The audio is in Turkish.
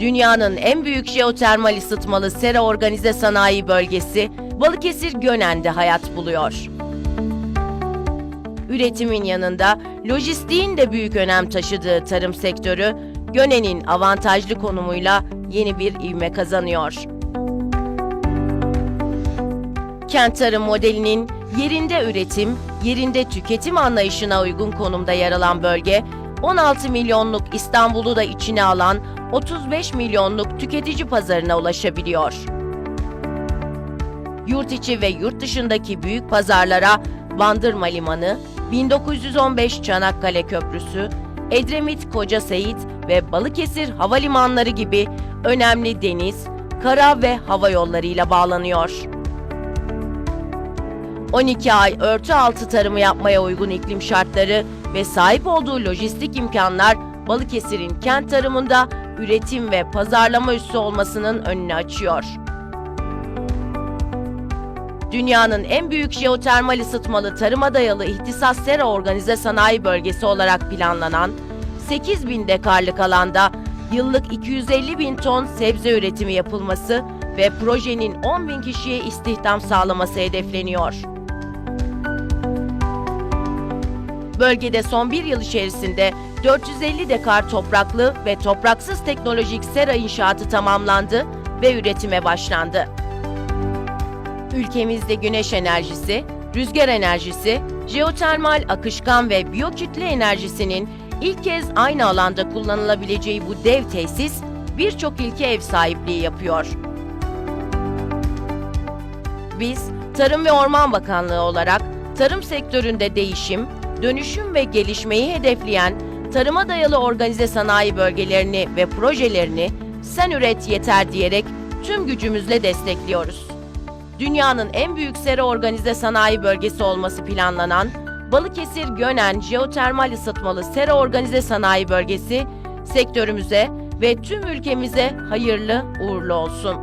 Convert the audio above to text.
Dünyanın en büyük jeotermal ısıtmalı sera organize sanayi bölgesi Balıkesir Gönen'de hayat buluyor. Üretimin yanında lojistiğin de büyük önem taşıdığı tarım sektörü Gönen'in avantajlı konumuyla yeni bir ivme kazanıyor. Kent tarım modelinin yerinde üretim, yerinde tüketim anlayışına uygun konumda yer alan bölge, 16 milyonluk İstanbul'u da içine alan 35 milyonluk tüketici pazarına ulaşabiliyor. Yurt içi ve yurt dışındaki büyük pazarlara Bandırma Limanı, 1915 Çanakkale Köprüsü, Edremit Koca Seyit ve Balıkesir havalimanları gibi önemli deniz, kara ve hava yollarıyla bağlanıyor. 12 ay örtü altı tarımı yapmaya uygun iklim şartları ve sahip olduğu lojistik imkanlar Balıkesir'in kent tarımında üretim ve pazarlama üssü olmasının önünü açıyor. Dünyanın en büyük jeotermal ısıtmalı tarıma dayalı ihtisas sera organize sanayi bölgesi olarak planlanan 8 bin dekarlık alanda yıllık 250 bin ton sebze üretimi yapılması ve projenin 10 bin kişiye istihdam sağlaması hedefleniyor. Bölgede son bir yıl içerisinde 450 dekar topraklı ve topraksız teknolojik sera inşaatı tamamlandı ve üretime başlandı. Ülkemizde güneş enerjisi, rüzgar enerjisi, jeotermal akışkan ve biyokütle enerjisinin ilk kez aynı alanda kullanılabileceği bu dev tesis birçok ilke ev sahipliği yapıyor. Biz Tarım ve Orman Bakanlığı olarak tarım sektöründe değişim, dönüşüm ve gelişmeyi hedefleyen tarıma dayalı organize sanayi bölgelerini ve projelerini sen üret yeter diyerek tüm gücümüzle destekliyoruz. Dünyanın en büyük sera organize sanayi bölgesi olması planlanan Balıkesir Gönen Jeotermal Isıtmalı Sera Organize Sanayi Bölgesi sektörümüze ve tüm ülkemize hayırlı uğurlu olsun.